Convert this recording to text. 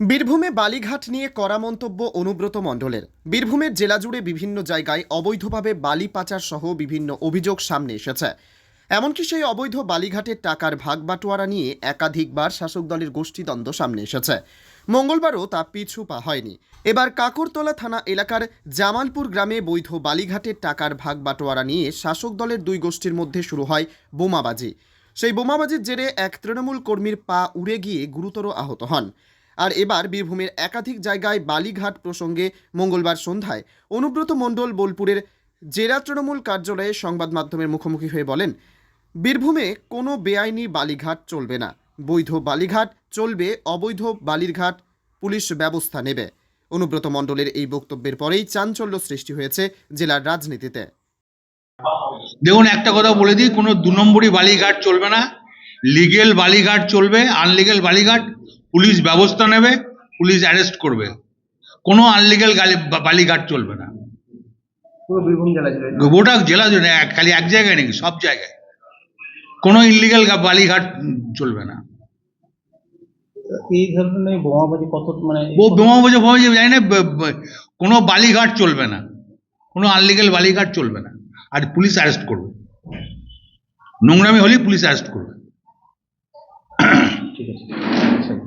বীরভূমে বালিঘাট নিয়ে কড়া মন্তব্য অনুব্রত মণ্ডলের। বীরভূমের জেলা জুড়ে বিভিন্ন জায়গায় অবৈধভাবে বালি পাচার সহ বিভিন্ন অভিযোগ সামনে এসেছে। এমনকি সেই অবৈধ বালিঘাটের টাকার ভাগ বাটোয়ারা নিয়ে একাধিকবার শাসক দলের গোষ্ঠীদ্বন্দ্ব সামনে এসেছে। মঙ্গলবারও তা পিছু পা হয়নি। এবার কাকরতলা থানা এলাকার জামালপুর গ্রামে বৈধ বালিঘাটের টাকার ভাগ বাটোয়ারা নিয়ে শাসক দলের দুই গোষ্ঠীর মধ্যে শুরু হয় বোমাবাজি। সেই বোমাবাজির জেরে এক তৃণমূল কর্মীর পা উড়ে গিয়ে গুরুতর আহত হন। আর এবার বীরভূমের একাধিক জায়গায় বালিঘাট প্রসঙ্গে মঙ্গলবার সন্ধ্যায় অনুব্রত মণ্ডল বোলপুরের জেলা তৃণমূল কার্যালয়ে সংবাদ মাধ্যমের মুখোমুখি হয়ে বলেন, বীরভূমে কোনো বেআইনি বালিঘাট চলবে না। বৈধ বালিঘাট চলবে, অবৈধ বালিরঘাট পুলিশ ব্যবস্থা নেবে। অনুব্রত মণ্ডলের এই বক্তব্যের পরেই চাঞ্চল্য সৃষ্টি হয়েছে জেলার রাজনীতিতে। দেখুন, একটা কথা বলে দিই, কোনো দু নম্বরই বালিঘাট চলবে না। লিগেল বালিঘাট চলবে আনলিগেল বালিঘাট পুলিশ ব্যবস্থা নেবে পুলিশ অ্যারেস্ট করবে। কোনো আনলিগেল বালিঘাট চলবে না। গোটা জেলা জুড়ে। খালি এক জায়গায় নাকি সব জায়গায়। কোনো ইনলিগাল বালিঘাট চলবে না। এই ধরনের বোমাবাজি কত মানে ও বোমা বোঝা জানি না ব- ব- কোনো বালিঘাট চলবে না। কোনো আনলিগেল বালিঘাট চলবে না। আর পুলিশ অ্যারেস্ট করবে। নোংরামি হলেই পুলিশ অ্যারেস্ট করবে। ঠিক আছে।